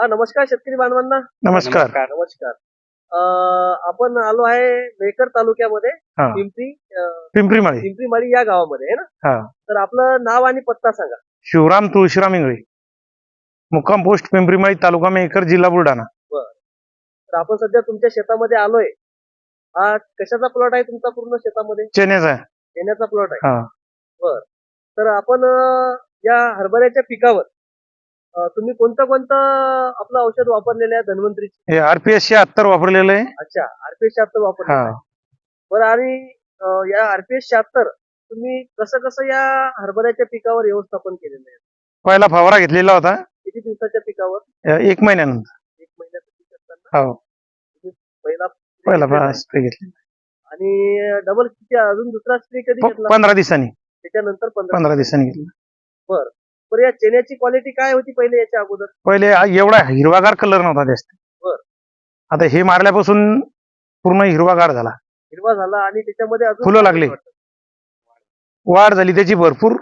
हा नमस्कार शेतकरी बांधवांना. नमस्कार. नमस्कार. अं, आपण आलो आहे मेकर तालुक्यामध्ये हा. पिंपरी अं, पिंपरीमाळी. पिंपरीमाळी या गावामध्ये आहे ना? हा. तर आपलं नाव आणि पत्ता सांगा. शिवराम तुळशीराम इंगळे. मुक्काम पोस्ट पिंपरीमाळी तालुका मेकर जिल्हा बुलढाणा. तर आपण सध्या तुमच्या शेतामध्ये आलोय. हा कशाचा प्लॉट आहे तुमचा पूर्ण शेतामध्ये? चेन्याचा आहे. येण्याचा प्लॉट आहे. हा. तर आपण अं, या हरभऱ्याच्या पिकावर तुम्ही कोणतं कोणतं आपलं औषध वापरलेलं आहे धन्वंतरीची? हे आरपीएस शहात्तर वापरलेलं आहे. अच्छा आरपीएस शहात्तर वापरलेलं हा. आहे. बरं आणि या आरपीएस शहात्तर तुम्ही कसं कसं या हरभऱ्याच्या पिकावर व्यवस्थापन केलेलं आहे? पहिला फवारा घेतलेला होता. किती दिवसाच्या पिकावर? अ, एक महिन्यानंतर. एक महिन्याचं पीक असताना? हो. पहिला पहिला. स्प्रे घेतलेला आणि डबल किती अजून दुसरा स्प्रे कधी प- घेतला? पंधरा दिवसांनी. त्याच्यानंतर पंधरा पंधरा दिवसांनी घेतला. बरं. या चेन्याची क्वालिटी काय होती पहिले याच्या अगोदर? पहिले हा एवढा हिरवागार कलर नव्हता जास्त. बर. आता हे मारल्यापासून पूर्ण हिरवागार झाला. हिरवा झाला आणि त्याच्यामध्ये अजून फुलं लागली. वाढ झाली त्याची भरपूर.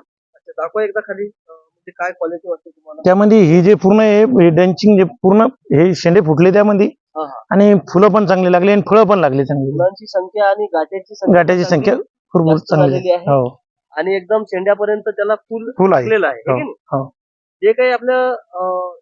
दाखवा एकदा खाली अं, म्हणजे काय क्वालिटी वाटते तुम्हाला? त्यामध्ये ही जे पूर्ण आहे डंचिंग जे पूर्ण हे शेंडे फुटले त्यामध्ये. हा, हा. आणि फुलं पण चांगली लागली आणि फळं पण लागली चांगली. फुलांची संख्या आणि गाठ्याची संख्या गाठ्याची संख्या भरपूर जास्त चांगली झालेली आहे. हो. आणि एकदम शेंड्यापर्यंत त्याला फुल फुल आहे. हो, है नाही? हो. जे काही आपल्या अं,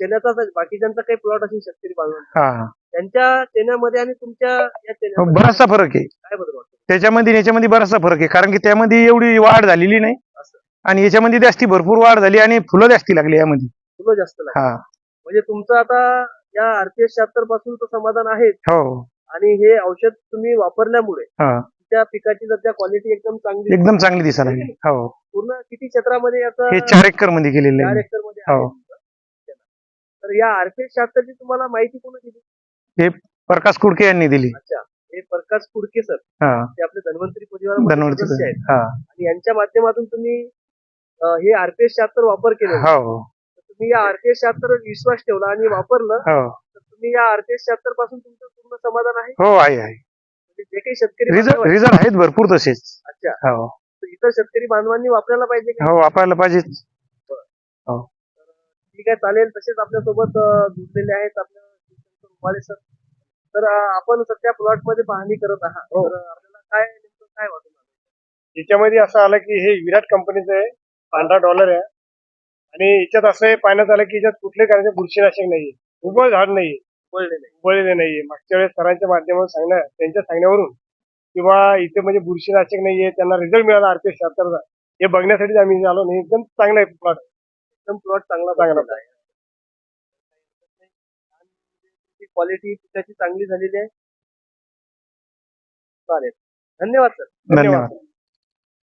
चेन्याचा बाकीच्यांचा काही प्लॉट असेल शेतकरी बांधवांचा हा हा. त्यांच्या चेन्यामध्ये आणि तुमच्या या हो, बराचसा फरक आहे. काय बदल वाटतो? त्याच्यामध्ये आणि याच्यामध्ये बराचसा फरक आहे. कारण की त्यामध्ये एवढी वाढ झालेली नाही. असं. आणि याच्यामध्ये जास्ती भरपूर वाढ झाली आणि फुलं जास्ती लागली यामध्ये. फुलं जास्त लागतात हा. म्हणजे तुमचं आता या आरपीएस शहात्तरपासून समाधान आहे हो. आणि हे औषध तुम्ही वापरल्यामुळे हा. त्या पिकाची सध्या क्वालिटी एकदम चांगली एकदम चांगली दिसायला लागली हो. पूर्ण किती क्षेत्रामध्ये याचं हे चार एकरमध्ये केलेले चार आहे एकरमध्ये आहे. हो. तर या आरपीएस शहात्तरची तुम्हाला माहिती कोण दिली? प्रकाश कुडके यांनी दिली. अच्छा. हे प्रकाश कुडके सर. हा. ते आपले धन्वंतरी परिवारामध्ये धनवडची सदस्य आहेत. हा. आणि यांच्या माध्यमातून तुम्ही अं, हे आरपीएस शहात्तर वापर केले हो. तुम्ही या आरपीएस शहात्तर विश्वास ठेवला आणि वापरलं हो. तर तुम्ही या आरपीएस शहात्तरपासून तुमचं पूर्ण समाधान आहे? हो आहे आहे. जे काही शेतकरी रिझल्ट बांधव आहेत, रिझल्ट आहेत भरपूर तसेच. अच्छा. हो. तर इतर शेतकरी बांधवांनी वापरायला पाहिजे का? हो वापरायला पाहिजे. ठीक आहे चालेल. तसेच आपल्यासोबत अं, जुळलेले आहेत आपल्या सर तर अं, आपण सध्या प्लॉटमध्ये पाहणी करत आहात. हो. तर आपल्याला काय नेमकं काय आलं? याच्यामध्ये असं आलं की हे विराट कंपनीचं आहे पांढरा डॉलर आहे. आणि याच्यात असं आहे पाहण्यात आलं की याच्यात कुठल्याही प्रकारचे बुरशीनाशक नाहीये. उबळ झाड नाहीये. कळले नाही. नाहीये. मागच्या वेळेस सरांच्या माध्यमातून सांगण्या त्यांच्या सांगण्यावरून किंवा इथे म्हणजे बुरशीनाशक नाहीये त्यांना रिझल्ट मिळाला आरपीएस शहात्तरचा हे बघण्यासाठी आम्ही आलो नाही. एकदम चांगला आहे प्लॉट एकदम प्लॉट चांगला चांगला आहे. क्वालिटी पिकाची चांगली झालेली आहे. चालेल. धन्यवाद सर. धन्यवाद.